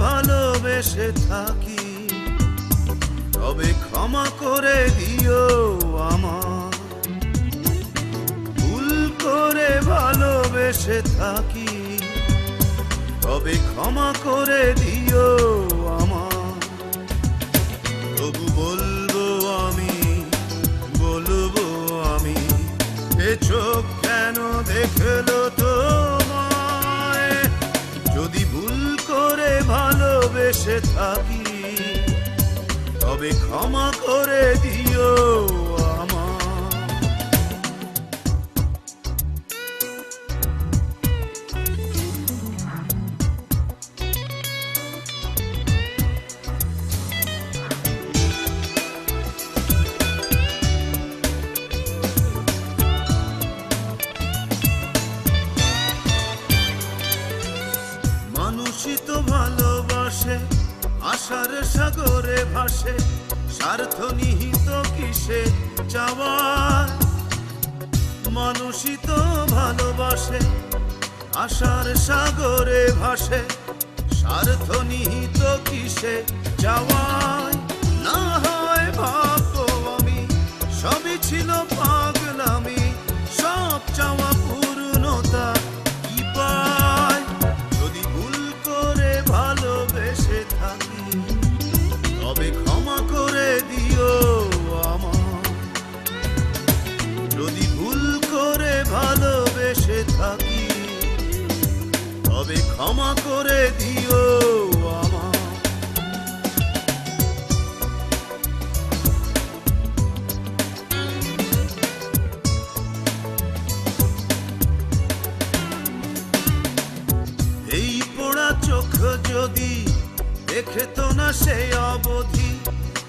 ভালোবেসে থাকি, তবে ক্ষমা করে দিও আমার ভুল করে ভালোবেসে থাকি, তবে ক্ষমা করে দিও আমার তবু বলব আমি বলব আমি, এ চোখ কেন দেখল তোমায় ভালোবেসে থাকি তবে ক্ষমা করে দিও মানুষই তো ভালোবাসে আশার সাগরে ভাসে, স্বার্থ নিহিত কিসে চাওয়ার? মানুষই তো ভালোবাসে আশার সাগরে ভাসে, স্বার্থ নিহিত কিসে চাওয়ায় না হয় ভাববো আমি, সবই ছিল পাগলামি ক্ষমা করে দিও এই পোড়া চোখ যদি দেখে তো না সে অবধি,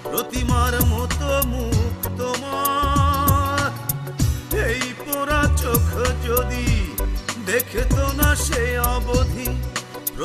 প্রতিমার মতো মুখ তোমার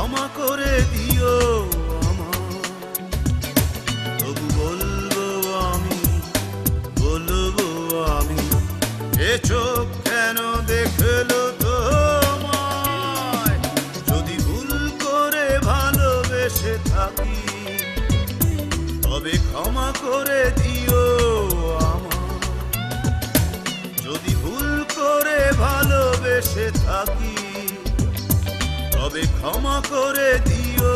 ক্ষমা করে দিও আমার তবু বলব আমি বলব আমি, এ চোখ কেন দেখল তোমায়? যদি ভুল করে ভালোবেসে থাকি, তবে ক্ষমা করে দিও আমার যদি ভুল করে ভালোবেসে থাকি তবে ক্ষমা করে দিও